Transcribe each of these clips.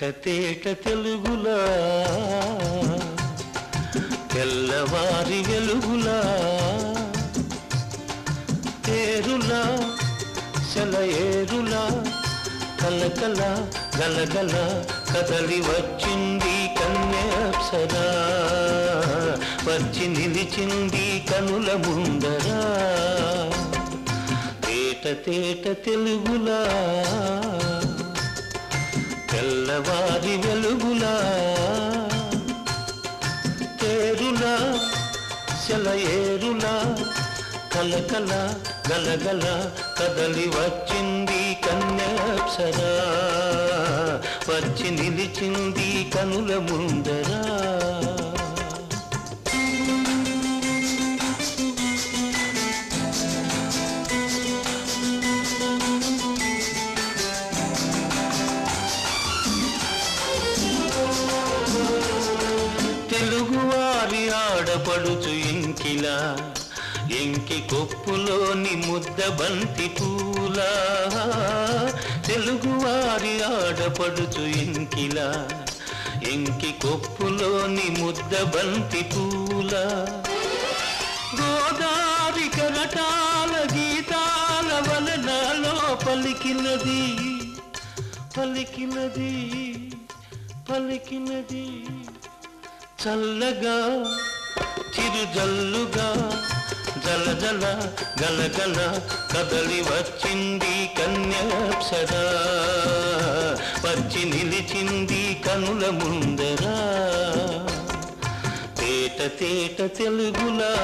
తేట తేట తెలుగులా తెల్లవారి వెలుగులా తేరులా సెలయేరులా కలకల గలగల కదలి వచ్చింది కన్యాప్సరా వచ్చి నిలిచింది కనుల ముందరా. తేట తేట తెలుగులా తెల్లవారి వెలుగులా తేరులా సెలయేరులా కలకల గలగల కదలి వచ్చింది కన్యాప్సరా వచ్చి నిలిచింది కనుల ముందరా. ఆడపడుచు ఎంకిలా ఎంకి కొప్పులోని ముద్ద బంతి పూలా. తెలుగువారి ఆడపడుచు ఎంకిలా ఎంకి కొప్పులోని ముద్ద బంతి పూలా. గోదారి కరటాల గీతాల వలనలో పలికినది పలికినది పలికినది. చల్లగా చిరుజల్లుగా జల జల గలగల కదలి వచ్చింది కన్యాప్సరా. వచ్చి నిలిచింది కనుల ముందరా. తేట తేట తెలుగులా.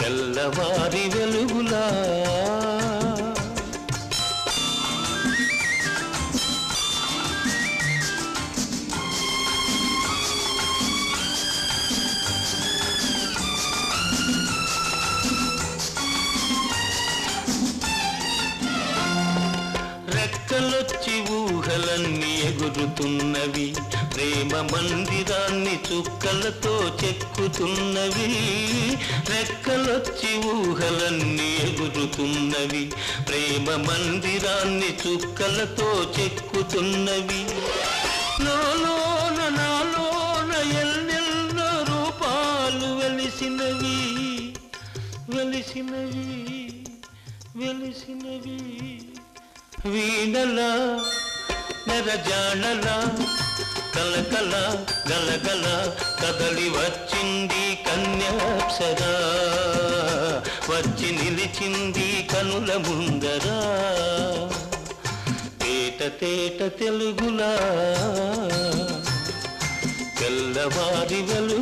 తెల్లవారి వెలుగులా. పచ్చి ఊహలన్నీ ఎగురుతున్నవి. ప్రేమ మందిరాన్ని చుక్కలతో చెక్కుతున్నవి. రెక్కలొచ్చి ఊహలన్నీ ఎగురుతున్నవి. ప్రేమ మందిరాన్ని చుక్కలతో చెక్కుతున్నవి. నాలోన ఎల్లెల్లో రూపాలు వెలిసినవి. వెలిసినవి వెలిసినవి. వీణల నెరజాడల కలకల గలగల కదలి వచ్చింది కన్యాప్సరా వచ్చి నిలిచింది కనుల ముందరా. తేట తేట తెలుగులా తెల్లవారి వెలు